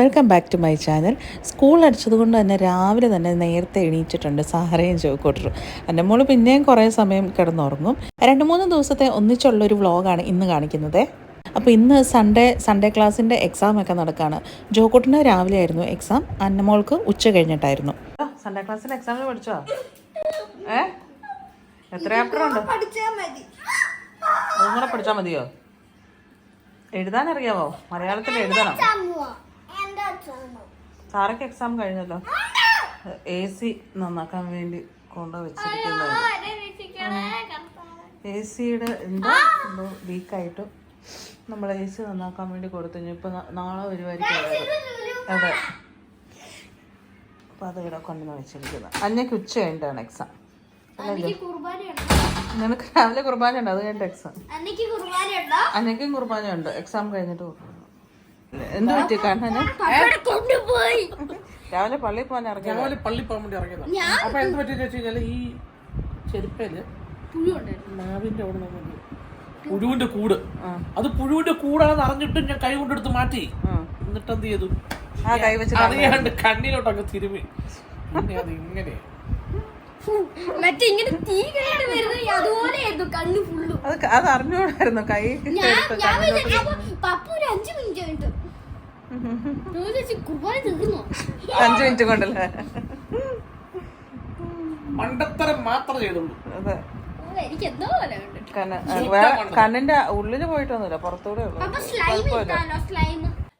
Welcome back to my channel school അടിച്ചതുകൊണ്ട് തന്നെ രാവിലെ തന്നെ നേരത്തെ എണീറ്റിട്ടുണ്ട്. സഹറയും ചോക്കോട്ടറും എന്റെ മോൾ പിന്നെയും കുറേ സമയം കിടന്നുറങ്ങും. രണ്ട് മൂന്ന് ദിവസത്തെ ഒന്നിച്ചുള്ള ഒരു വ്ളോഗാണ് ഇന്ന് കാണിക്കുന്നത്. അപ്പോൾ ഇന്ന് സൺഡേ സൺഡേ ക്ലാസ്സിന്റെ എക്സാം ഒക്കെ നടക്കുകയാണ് ജോക്കോട്ടിന് രാവിലെ ആയിരുന്നു എക്സാം അന്നമോൾക്ക് ഉച്ച കഴിഞ്ഞിട്ടായിരുന്നു. സൺഡേ ക്ലാസ്സിന്റെ എക്സാമിന് പഠിച്ചോ? എത്ര ചാപ്റ്റർ ഉണ്ട്? പഠിച്ചാൽ മതിയോ? എഴുതാനറിയാവോ? മലയാളത്തിൽ എഴുതണം. സാറൊക്കെ എക്സാം കഴിഞ്ഞല്ലോ? എ സി നന്നാക്കാൻ വേണ്ടി കൊണ്ടു വെച്ചിരിക്കുന്നത്. എ സിയുടെ എന്തോ എന്തോ വീക്കായിട്ട് നമ്മൾ എ സി നന്നാക്കാൻ വേണ്ടി കൊടുത്തു. ഇപ്പൊ നാളെ വരുമായിരിക്കും അതെ. അപ്പൊ അത് ഇവിടെ കൊണ്ടുവന്ന് വെച്ചിരിക്കുന്നത് അന്നേക്ക് ഉച്ച കഴിഞ്ഞിട്ടാണ് എക്സാം? നിനക്ക് രാവിലെ കുർബാന ഉണ്ട് അത് കഴിഞ്ഞിട്ട് എക്സാം അന്നേക്കും? അന്നയ്ക്കും കുർബാന ഉണ്ട് എക്സാം കഴിഞ്ഞിട്ട് കുർബാന. എന്ത് പറ്റി കണ്ണന്? കൊണ്ടുപോയി. രാവിലെ പള്ളി പോകാൻ ഇറങ്ങി രാവിലെ പള്ളി പോകാൻ വേണ്ടി ഇറങ്ങിയതാണ് അപ്പൊ എന്ത് പറ്റിയെന്ന് വെച്ച് കഴിഞ്ഞാൽ ഈ ചെരുപ്പേൽ പുഴു ഉണ്ടായിരുന്നു. നാവിന്റെ അവിടെ നിന്ന് പുഴുവിന്റെ കൂട്. അത് പുഴുവിന്റെ കൂടാന്ന് അറിഞ്ഞിട്ട് ഞാൻ കൈ കൊണ്ടെടുത്ത് മാറ്റി. എന്നിട്ട് എന്ത് ചെയ്തു? ആ കൈ വെച്ച് അറിയാണ്ട് കണ്ണിലോട്ടങ്ങ് തിരുമി. പിന്നെ അത് ഇങ്ങനെ. മറ്റേ ഇങ്ങനെ തീ കഴിഞ്ഞിട്ട് വരുന്നത് അതുപോലെയായിരുന്നു കണ്ണ് ഫുള്ളും അത് അത് അറിഞ്ഞോടായിരുന്നു കൈ പപ്പു ഒരു അഞ്ചു മിനിറ്റ് കഴിഞ്ഞിട്ട് ഞാൻ വിചാരിച്ചു, കുർബാന തീർന്നോ അഞ്ചു മിനിറ്റ് കൊണ്ടല്ലേ? മണ്ടത്തരം മാത്രം ചെയ്തുള്ളൂ. അതെ. ഓ, എനിക്ക് എന്തോ പോലെ കണ്ടിട്ട് കണ്ണ് ആ, വേറെ കണ്ണിന്റെ ഉള്ളിൽ പോയിട്ടൊന്നുമില്ല പുറത്തൂടെ ഉള്ളു.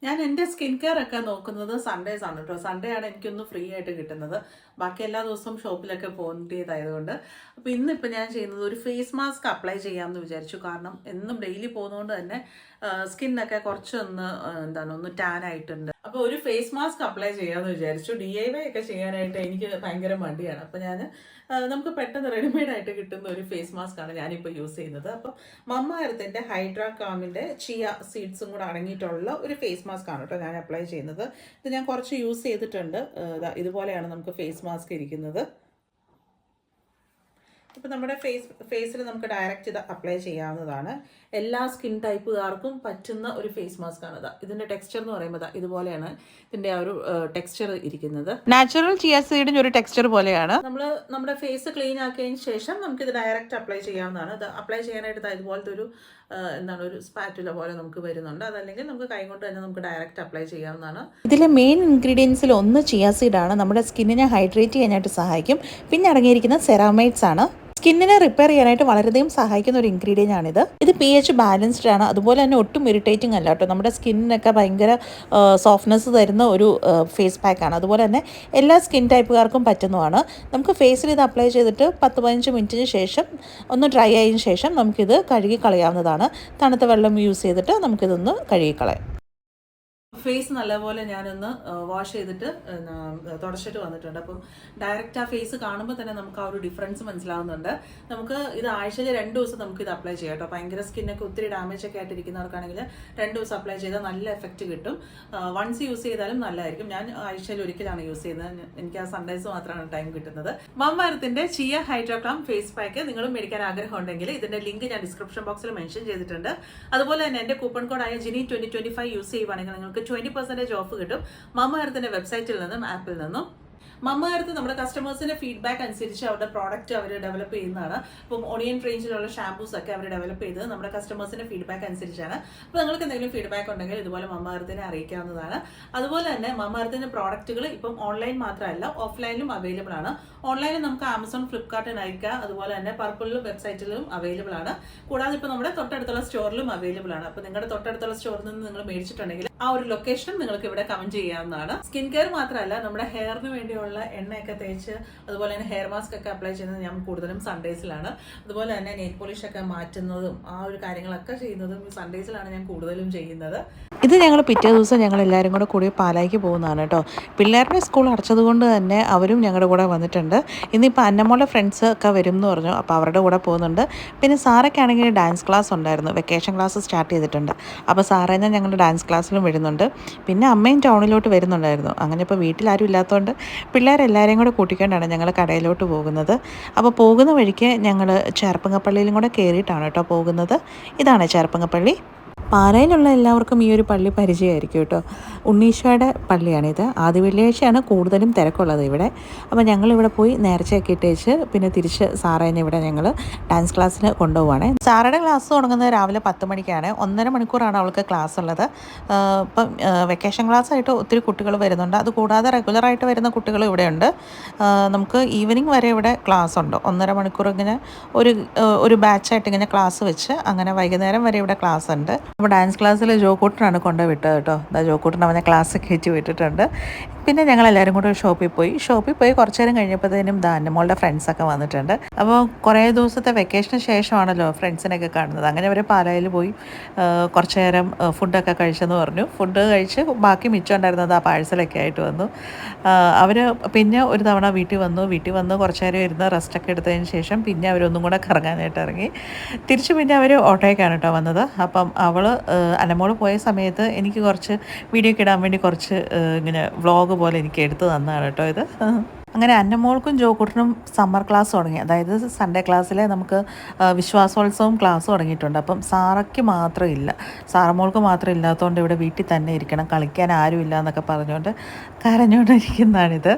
ഞാൻ എന്റെ സ്കിൻ കെയർ ഒക്കെ നോക്കുന്നത് സൺഡേസ് ആണ് കേട്ടോ സൺഡേ ആണ് എനിക്കൊന്ന് ഫ്രീ ആയിട്ട് കിട്ടുന്നത്. ബാക്കി എല്ലാ ദിവസവും ഷോപ്പിലൊക്കെ പോകേണ്ടതായതുകൊണ്ട്. അപ്പോൾ ഇന്നിപ്പോൾ ഞാൻ ചെയ്യുന്നത് ഒരു ഫേസ് മാസ്ക് അപ്ലൈ ചെയ്യാമെന്ന് വിചാരിച്ചു. കാരണം എന്നും ഡെയിലി പോകുന്നതുകൊണ്ട് തന്നെ സ്കിന്നൊക്കെ കുറച്ചൊന്ന് എന്താണ് ഒന്ന് ടാൻ ആയിട്ടുണ്ട്. അപ്പോൾ ഒരു ഫേസ് മാസ്ക് അപ്ലൈ ചെയ്യാമെന്ന് വിചാരിച്ചു. ഡി ഐ വൈ ഒക്കെ ചെയ്യാനായിട്ട് എനിക്ക് ഭയങ്കര മടിയാണ്. അപ്പോൾ ഞാൻ നമുക്ക് പെട്ടെന്ന് റെഡിമെയ്ഡ് ആയിട്ട് കിട്ടുന്ന ഒരു ഫേസ് മാസ്ക് ആണ് ഞാനിപ്പോൾ യൂസ് ചെയ്യുന്നത്. അപ്പോൾ മമ്മ എർത്തിന്റെ ഹൈഡ്രാ ചിയ സീഡ്സും കൂടെ അടങ്ങിയിട്ടുള്ള ഒരു ഫേസ് മാസ്ക് ആണ് കേട്ടോ ഞാൻ അപ്ലൈ ചെയ്യുന്നത്. ഇത് ഞാൻ കുറച്ച് യൂസ് ചെയ്തിട്ടുണ്ട്. ഇതുപോലെയാണ് നമുക്ക് ഫേസ് മാസ്ക് ഇരിക്കുന്നത്. ഇപ്പം നമ്മുടെ ഫേസ് ഫേസിൽ നമുക്ക് ഡയറക്റ്റ് ഇത് അപ്ലൈ ചെയ്യാവുന്നതാണ്. എല്ലാ സ്കിൻ ടൈപ്പുകാർക്കും പറ്റുന്ന ഒരു ഫേസ് മാസ്ക് ആണ് ഇതിന്റെ ടെക്സ്ചർ എന്ന് പറയുമ്പോൾ ഇതുപോലെയാണ് ഇതിന്റെ ആ ഒരു ടെക്സ്ചർ ഇരിക്കുന്നത്. നാച്ചുറൽ ചിയ സീഡിന്റെ ഒരു ടെക്സ്ചർ പോലെയാണ്. നമ്മൾ നമ്മുടെ ഫേസ് ക്ലീൻ ആക്കിയതിന് ശേഷം നമുക്ക് ഇത് ഡയറക്റ്റ് അപ്ലൈ ചെയ്യാവുന്നതാണ്. ഇത് അപ്ലൈ ചെയ്യാനായിട്ട് ഇതുപോലത്തെ ഒരു എന്താണ് ഒരു സ്പാറ്റുല പോലെ നമുക്ക് വരുന്നുണ്ട്. അതല്ലെങ്കിൽ നമുക്ക് കൈ കൊണ്ട് തന്നെ നമുക്ക് ഡയറക്റ്റ് അപ്ലൈ ചെയ്യാവുന്നതാണ്. ഇതിലെ മെയിൻ ഇൻഗ്രീഡിയൻസിൽ ഒന്ന് ചിയ ആണ്. നമ്മുടെ സ്കിന്നിനെ ഹൈഡ്രേറ്റ് ചെയ്യാനായിട്ട് സഹായിക്കും. പിന്നെ അടങ്ങിയിരിക്കുന്ന സെറാമൈഡ്സ് ആണ്. സ്കിന്നിനെ റിപ്പയർ ചെയ്യാനായിട്ട് വളരെയധികം സഹായിക്കുന്ന ഒരു ഇൻഗ്രീഡിയന്റ് ആണിത്. ഇത് പി എച്ച് ബാലൻസ്ഡ് ആണ്. അതുപോലെ തന്നെ ഒട്ടും ഇറിറ്റേറ്റിംഗ് അല്ല കേട്ടോ. നമ്മുടെ സ്കിന്നിനൊക്കെ ഭയങ്കര സോഫ്റ്റ്നെസ് തരുന്ന ഒരു ഫേസ് പാക്കാണ് അതുപോലെ തന്നെ എല്ലാ സ്കിൻ ടൈപ്പുകാർക്കും പറ്റുന്നതാണ്. നമുക്ക് ഫേസിൽ ഇത് അപ്ലൈ ചെയ്തിട്ട് പത്ത് പതിനഞ്ച് മിനിറ്റിന് ശേഷം ഒന്ന് ഡ്രൈ ആയതിനു ശേഷം നമുക്കിത് കഴുകി കളയാവുന്നതാണ്. തണുത്ത വെള്ളം യൂസ് ചെയ്തിട്ട് നമുക്കിതൊന്ന് കഴുകി കളയാം. ഫേസ് നല്ലപോലെ ഞാനൊന്ന് വാഷ് ചെയ്തിട്ട് തുടച്ചിട്ട് വന്നിട്ടുണ്ട്. അപ്പം ഡയറക്റ്റ് ആ ഫേസ് കാണുമ്പോൾ തന്നെ നമുക്ക് ആ ഒരു ഡിഫറൻസ് മനസ്സിലാവുന്നുണ്ട്. നമുക്ക് ഇത് ആഴ്ചയിൽ രണ്ട് ദിവസം നമുക്ക് ഇത് അപ്ലൈ ചെയ്യാം കേട്ടോ. ഭയങ്കര സ്കിന്നൊക്കെ ഒത്തിരി ഡാമേജ് ഒക്കെ ആയിട്ടിരിക്കുന്നവർക്കാണെങ്കിൽ രണ്ട് ദിവസം അപ്ലൈ ചെയ്താൽ നല്ല എഫക്റ്റ് കിട്ടും. വൺസ് യൂസ് ചെയ്താലും നല്ലതായിരിക്കും. ഞാൻ ആഴ്ചയിൽ ഒരിക്കലാണ് യൂസ് ചെയ്യുന്നത്. എനിക്ക് ആ സൺഡേസ് മാത്രമാണ് ടൈം കിട്ടുന്നത്. മമ്മരത്തിന്റെ ചിയ ഹൈഡ്രോക്ലാം ഫേസ് പാക്ക് നിങ്ങളും മേടിക്കാൻ ആഗ്രഹം ഉണ്ടെങ്കിൽ ഇതിന്റെ ലിങ്ക് ഞാൻ ഡിസ്ക്രിപ്ഷൻ ബോക്സിൽ മെൻഷൻ ചെയ്തിട്ടുണ്ട്. അതുപോലെ തന്നെ എന്റെ കൂപ്പൺ കോഡായ ജിനി ട്വന്റി ട്വന്റി ഫൈവ് യൂസ് ചെയ്യുവാണെങ്കിൽ നിങ്ങൾക്ക് ട്വന്റി പെർസെന്റേജ് ഓഫ് കിട്ടും. മമ്മ എർത്തിന്റെ വെബ്സൈറ്റിൽ നിന്നും ആപ്പിൽ നിന്നും. മമ്മ നമ്മുടെ കസ്റ്റമേഴ്സിന്റെ ഫീഡ്ബാക്ക് അനുസരിച്ച് അവരുടെ പ്രോഡക്റ്റ് അവർ ഡെവലപ്പ് ചെയ്യുന്നതാണ്. ഇപ്പം ഒണിയൻ റേഞ്ചിലുള്ള ഷാംപൂസ് ഒക്കെ അവർ ഡെവലപ്പ് ചെയ്തത് നമ്മുടെ കസ്റ്റമേഴ്സിന്റെ ഫീഡ്ബാക്ക് അനുസരിച്ചാണ്. അപ്പോൾ നിങ്ങൾക്ക് എന്തെങ്കിലും ഫീഡ്ബാക്ക് ഉണ്ടെങ്കിൽ ഇതുപോലെ മമ്മ അറിയിക്കാവുന്നതാണ്. അതുപോലെ തന്നെ മമ്മ പ്രോഡക്റ്റുകൾ ഇപ്പം ഓൺലൈൻ മാത്രമല്ല ഓഫ്ലൈനിലും അവൈലബിൾ ആണ്. ഓൺലൈനിൽ നമുക്ക് ആമസോൺ ഫ്ലിപ്കാർട്ട് നൈക്ക അതുപോലെ തന്നെ പർപ്പിളിലും വെബ്സൈറ്റിലും അവൈലബിൾ ആണ്. കൂടാതെ ഇപ്പോൾ നമ്മുടെ തൊട്ടടുത്തുള്ള സ്റ്റോറിലും അവൈലബിൾ ആണ്. അപ്പോൾ നിങ്ങളുടെ തൊട്ടടുത്തുള്ള സ്റ്റോറിൽ നിന്ന് നിങ്ങൾ മേടിച്ചിട്ടുണ്ടെങ്കിൽ ആ ഒരു ലൊക്കേഷൻ നിങ്ങൾക്ക് ഇവിടെ കമന്റ് ചെയ്യാവുന്നതാണ്. സ്കിൻ കെയർ മാത്രമല്ല നമ്മുടെ ഹെയറിന് വേണ്ടിയുള്ള എണ്ണയൊക്കെ തേച്ച് അതുപോലെ തന്നെ ഹെയർ മാസ്ക് ഒക്കെ അപ്ലൈ ചെയ്യുന്നത് ഞാൻ കൂടുതലും സൺഡേസിലാണ് അതുപോലെ തന്നെ നെയിൽ പോളിഷ് ഒക്കെ മാറ്റുന്നതും ആ ഒരു കാര്യങ്ങളൊക്കെ ചെയ്യുന്നതും സൺഡേസിലാണ് ഞാൻ കൂടുതലും ചെയ്യുന്നത്. ഇത് ഞങ്ങൾ പിറ്റേ ദിവസം ഞങ്ങൾ എല്ലാവരും കൂടെ കൂടി പാലായിക്ക് പോകുന്നതാണ് കേട്ടോ. പിള്ളേരുടെ സ്കൂൾ അടച്ചതുകൊണ്ട് തന്നെ അവരും ഞങ്ങളുടെ കൂടെ വന്നിട്ടുണ്ട്. ഇന്നിപ്പോൾ അന്നമ്മോളുടെ ഫ്രണ്ട്സ് ഒക്കെ വരും എന്ന് പറഞ്ഞു. അപ്പോൾ അവരുടെ കൂടെ പോകുന്നുണ്ട്. പിന്നെ സാറൊക്കെ ആണെങ്കിൽ ഡാൻസ് ക്ലാസ് ഉണ്ടായിരുന്നു. വെക്കേഷൻ ക്ലാസ് സ്റ്റാർട്ട് ചെയ്തിട്ടുണ്ട്. അപ്പോൾ സാറേ ഞാൻ ഞങ്ങളുടെ ഡാൻസ് ക്ലാസ്സിലും വരുന്നുണ്ട്. പിന്നെ അമ്മയും ടൗണിലോട്ട് വരുന്നുണ്ടായിരുന്നു. അങ്ങനെ ഇപ്പോൾ വീട്ടിലാരും ഇല്ലാത്തതുകൊണ്ട് പിള്ളേരെല്ലാവരെയും കൂടെ കൂട്ടിക്കൊണ്ടാണ് ഞങ്ങൾ കടയിലോട്ട് പോകുന്നത്. അപ്പോൾ പോകുന്ന വഴിക്ക് ഞങ്ങൾ ചേർപ്പങ്ങപ്പള്ളിയിലും കൂടെ കയറിയിട്ടാണ് കേട്ടോ പോകുന്നത്. ഇതാണ് ചേർപ്പങ്ങപ്പള്ളി. പാലയിലുള്ള എല്ലാവർക്കും ഈ ഒരു പള്ളി പരിചയമായിരിക്കും കേട്ടോ. ഉണ്ണീശോയുടെ പള്ളിയാണിത് ആദ്യ വെള്ളിയാഴ്ചയാണ് കൂടുതലും തിരക്കുള്ളത് ഇവിടെ. അപ്പോൾ ഞങ്ങൾ ഇവിടെ പോയി നേർച്ചയൊക്കെ ഇട്ടേച്ച് പിന്നെ തിരിച്ച് സാറേനെ ഇവിടെ ഞങ്ങൾ ഡാൻസ് ക്ലാസ്സിന് കൊണ്ടുപോവാണ്. സാറയുടെ ക്ലാസ് തുടങ്ങുന്നത് രാവിലെ പത്ത് മണിക്കാണ്. ഒന്നര മണിക്കൂറാണ് അവൾക്ക് ക്ലാസ് ഉള്ളത്. ഇപ്പം വെക്കേഷൻ ക്ലാസ് ആയിട്ട് ഒത്തിരി കുട്ടികൾ വരുന്നുണ്ട്. അതുകൂടാതെ റെഗുലറായിട്ട് വരുന്ന കുട്ടികൾ ഇവിടെയുണ്ട്. നമുക്ക് ഈവനിങ് വരെ ഇവിടെ ക്ലാസ് ഉണ്ട്. ഒന്നര മണിക്കൂർ ഇങ്ങനെ ഒരു ഒരു ബാച്ചായിട്ട് ഇങ്ങനെ ക്ലാസ് വെച്ച് അങ്ങനെ വൈകുന്നേരം വരെ ഇവിടെ ക്ലാസ് ഉണ്ട്. അപ്പോൾ ഡാൻസ് ക്ലാസ്സിൽ ജോക്കൂട്ടനാണ് കൊണ്ടുപോയി വിട്ടത് കേട്ടോ. എന്താ ജോക്കൂട്ടൻ അവനെ ക്ലാസ് കയറ്റി വിട്ടിട്ടുണ്ട്. പിന്നെ ഞങ്ങൾ എല്ലാവരും കൂടെ ഷോപ്പിൽ പോയി. ഷോപ്പിൽ പോയി കുറച്ച് നേരം കഴിഞ്ഞപ്പോഴത്തേനും ദാ മോളുടെ ഫ്രണ്ട്സൊക്കെ വന്നിട്ടുണ്ട്. അപ്പോൾ കുറേ ദിവസത്തെ വെക്കേഷന് ശേഷമാണല്ലോ ഫ്രണ്ട്സിനെയൊക്കെ കാണുന്നത്. അങ്ങനെ അവർ പാലായിൽ പോയി കുറച്ച് നേരം ഫുഡൊക്കെ കഴിച്ചെന്ന് പറഞ്ഞു. ഫുഡ് കഴിച്ച് ബാക്കി മിച്ചം ഉണ്ടായിരുന്നത് ആ പാഴ്സലൊക്കെ ആയിട്ട് വന്നു. അവർ പിന്നെ ഒരു തവണ വീട്ടിൽ വന്നു. വീട്ടിൽ വന്ന് കുറച്ച് നേരം ഇരുന്ന് റെസ്റ്റൊക്കെ എടുത്തതിന് ശേഷം പിന്നെ അവരൊന്നും കൂടെ കറങ്ങാനായിട്ട് ഇറങ്ങി. തിരിച്ച് പിന്നെ അവർ ഓട്ടോയ്ക്കാണ് കേട്ടോ വന്നത്. അപ്പം അവൾ അനമോൾ പോയ സമയത്ത് എനിക്ക് കുറച്ച് വീഡിയോ ഒക്കെ ഇടാൻ വേണ്ടി കുറച്ച് ഇങ്ങനെ വ്ളോഗ് പോലെ എനിക്ക് എടുത്തു തന്നതാണ് കേട്ടോ ഇത്. അങ്ങനെ അന്നമോൾക്കും ജോക്കുട്ടനും സമ്മർ ക്ലാസ് തുടങ്ങി. അതായത് സൺഡേ ക്ലാസ്സിലെ നമുക്ക് വിശ്വാസോത്സവം ക്ലാസ് തുടങ്ങിയിട്ടുണ്ട്. അപ്പം സാറയ്ക്ക് മാത്രം ഇല്ല. സാറമോൾക്ക് മാത്രം ഇല്ലാത്തതുകൊണ്ട് ഇവിടെ വീട്ടിൽ തന്നെ ഇരിക്കണം. കളിക്കാൻ ആരും എന്നൊക്കെ പറഞ്ഞുകൊണ്ട് കരഞ്ഞുകൊണ്ടിരിക്കുന്നതാണിത്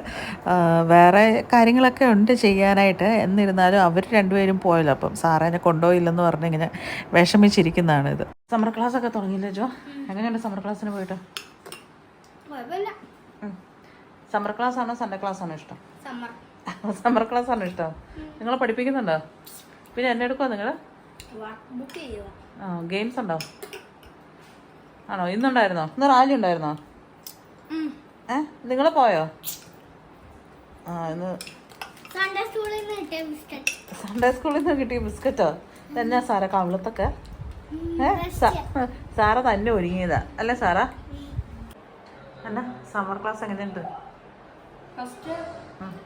വേറെ കാര്യങ്ങളൊക്കെ ഉണ്ട് ചെയ്യാനായിട്ട്. എന്നിരുന്നാലും അവർ രണ്ടുപേരും പോയല്ലോ. അപ്പം സാറേനെ കൊണ്ടുപോയില്ലെന്ന് പറഞ്ഞിങ്ങനെ വിഷമിച്ചിരിക്കുന്നതാണിത്. സമ്മർ ക്ലാസ് ഒക്കെ തുടങ്ങിയില്ലേ ജോ? എങ്ങനെയുണ്ട് സമ്മർ ക്ലാസ്സിന് പോയിട്ട്? സമ്മർ ക്ലാസ് ആണോ സൺഡേ ക്ലാസ് ആണോ ഇഷ്ടം? സമ്മർ ക്ലാസ് ആണോ ഇഷ്ടം? നിങ്ങൾ പഠിപ്പിക്കുന്നുണ്ടോ? പിന്നെ എന്നെ എടുക്കുമോ നിങ്ങൾ ആ ഗെയിംസ് ഉണ്ടോ? ആണോ? ഇന്നുണ്ടായിരുന്നോ? ഇന്ന് റാലി ഉണ്ടായിരുന്നോ? ഏ? നിങ്ങൾ പോയോ? ആ ഇന്ന് സൺഡേ സ്കൂളിൽ നിന്ന് കിട്ടിയ ബിസ്ക്കറ്റ് സൺഡേ സ്കൂളിൽ നിന്ന് കിട്ടിയ ബിസ്ക്കറ്റോ തന്നെയാ സാറ കവളത്തൊക്കെ? ഏ? സാറ തന്നെ ഒരുങ്ങിയതാ. അല്ലേ സാറാ? അല്ല സമ്മർ ക്ലാസ് എങ്ങനെയുണ്ട്? ഫസ്റ്റ്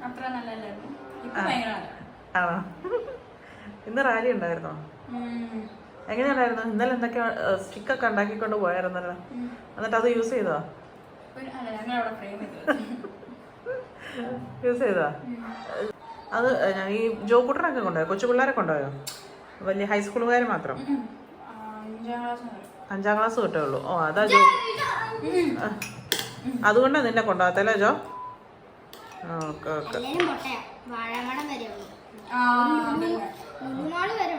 അത്ര നല്ലല്ലായിരുന്നു ഇപ്പൊ ഭയങ്കര ആണോ ഇന്ന് റാലി ഉണ്ടായിരുന്നോ? എങ്ങനെയുണ്ടായിരുന്നു? ഇന്നലെ എന്തൊക്കെയാ സ്റ്റിക്കൊക്കെ ഉണ്ടാക്കിക്കൊണ്ട് പോയായിരുന്നല്ലോ എന്നിട്ട് അത് യൂസ് ചെയ്തോ? യൂസ് ചെയ്തോ? അത് ഞാൻ ഈ ജോക്കുട്ടനൊക്കെ കൊണ്ടുപോയോ? കൊച്ചു പിള്ളേരെ കൊണ്ടുപോയോ? വലിയ ഹൈസ്കൂളുകാർ മാത്രം? അഞ്ചാം ക്ലാസ് കിട്ടേ അഞ്ചാം ക്ലാസ് തൊട്ടേ ഉള്ളൂ. ഓ അതാ ജോ അതുകൊണ്ടാ അതുകൊണ്ടാണ് നിന്നെ കൊണ്ടുപോകത്തല്ലേ ജോ? വരെ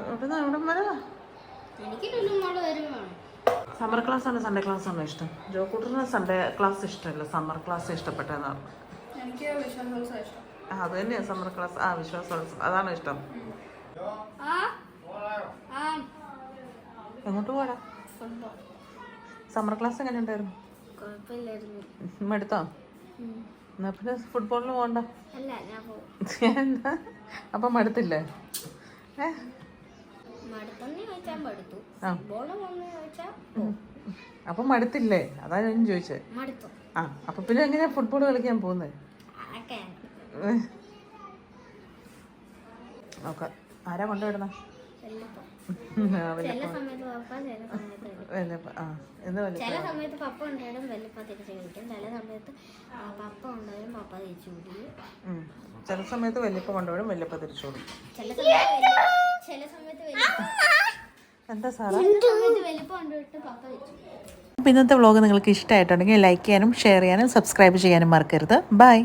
ഇവിടുന്ന് ഇവിടെ സമ്മർ ക്ലാസ് ആണ് സൺഡേ ക്ലാസ് ആണോ ഇഷ്ടം? ജോക്കൂട്ടറിന് സൺഡേ ക്ലാസ് ഇഷ്ടമല്ല. സമ്മർ ക്ലാസ് ഇഷ്ടപ്പെട്ടെന്ന്. പറഞ്ഞു അത് തന്നെയാ സമ്മർ ക്ലാസ് ആ വിശ്വാസോത്സവം. അതാണോ ഇഷ്ടം? എങ്ങോട്ട് പോടാ സമ്മർ ക്ലാസ് എങ്ങനെ ഉണ്ടായിരുന്നു കുഴപ്പമില്ലായിരുന്നു. എടുത്തോ? എന്നാ പിന്നെ ഫുട്ബോളിന് പോകണ്ട അപ്പം മടുത്തില്ലേ? ഏ? അപ്പം മടുത്തില്ലേ? അതാ ഞാൻ ചോദിച്ചത് ആ അപ്പൊ പിന്നെ എങ്ങനെയാ ഫുട്ബോൾ കളിക്കാൻ പോകുന്നത് ഓക്കെ ആരാ കൊണ്ടുവിടുന്നത് ചില സമയത്ത് പപ്പ ചില സമയത്ത് വല്ലപ്പ. വലിയ ആ എന്ന് ചില സമയത്ത് പപ്പ ഉണ്ടായാലും വല്ലപ്പ തിരിച്ചു കുടിക്കും ചില സമയത്ത് പപ്പ ഉണ്ടായാലും പപ്പ തിരിച്ചു കുടിക്കും. ചില സമയത്ത് വല്യപ്പ കൊണ്ടുപോയും വല്യപ്പ തിരിച്ചു കൊടുക്കും. ചില സമയത്ത് ചില സമയത്ത് വല്യപ്പ എന്താ സാറേ? പപ്പ തിരിച്ചു അപ്പോൾ ഇന്നത്തെ വ്ളോഗ് നിങ്ങൾക്ക് ഇഷ്ടമായിട്ടുണ്ടെങ്കിൽ ലൈക്ക് ചെയ്യാനും ഷെയർ ചെയ്യാനും സബ്സ്ക്രൈബ് ചെയ്യാനും മറക്കരുത്. ബൈ.